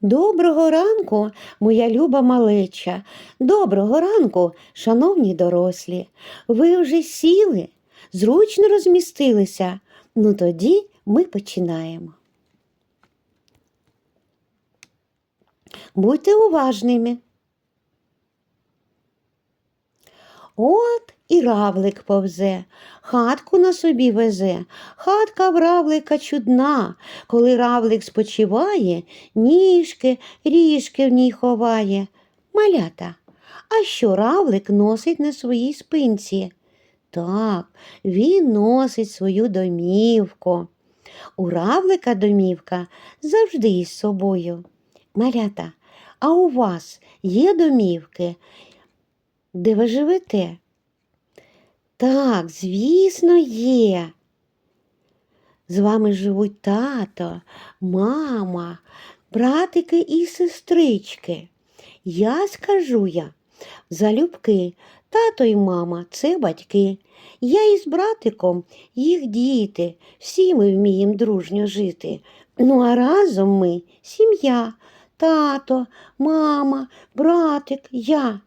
Доброго ранку, моя люба малеча. Доброго ранку, шановні дорослі. Ви вже сіли, зручно розмістилися. Ну тоді ми починаємо. Будьте уважними. От і равлик повзе, хатку на собі везе, хатка в равлика чудна. Коли равлик спочиває, ніжки, ріжки в ній ховає. Малята, а що равлик носить на своїй спинці? Так, він носить свою домівку. У равлика домівка завжди із собою. Малята, а у вас є домівки, де ви живете? Так, звісно, є. З вами живуть тато, мама, братики і сестрички. Я скажу я, залюбки, тато і мама це батьки. Я із братиком їх діти, всі ми вміємо дружньо жити. Ну а разом ми сім'я, тато, мама, братик, я.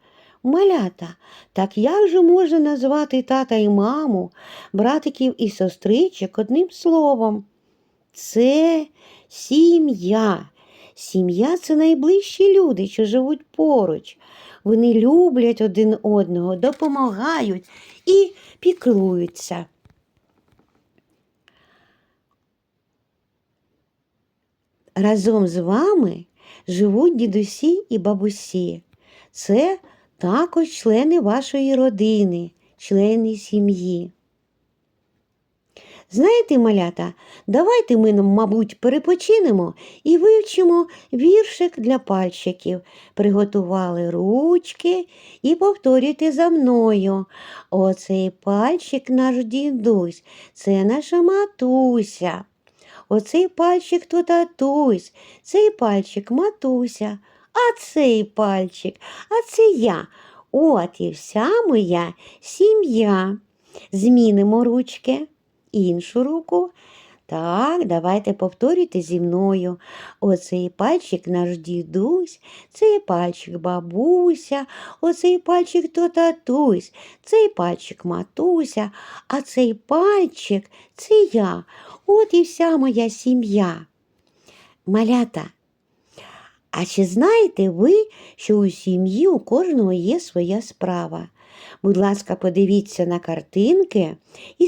Малята, так як же можна назвати тата і маму, братиків і сестричок одним словом? Це сім'я. Сім'я це найближчі люди, що живуть поруч. Вони люблять один одного, допомагають і піклуються. Разом з вами живуть дідусі і бабусі. Це також члени вашої родини, члени сім'ї. Знаєте, малята, давайте ми, мабуть, перепочинемо і вивчимо віршик для пальчиків. Приготували ручки і повторюйте за мною. Оцей пальчик наш дідусь, це наша матуся. Оцей пальчик то татусь, цей пальчик матуся, а цей пальчик, а це я. От і вся моя сім'я. Змінимо ручки, іншу руку. Так, давайте повторюйте зі мною. Оцей пальчик наш дідусь, цей пальчик бабуся, оцей пальчик то татусь, цей пальчик матуся, а цей пальчик це я. От і вся моя сім'я. Малята. А чи знаєте ви, що у сім'ї у кожного є своя справа? Будь ласка, подивіться на картинки і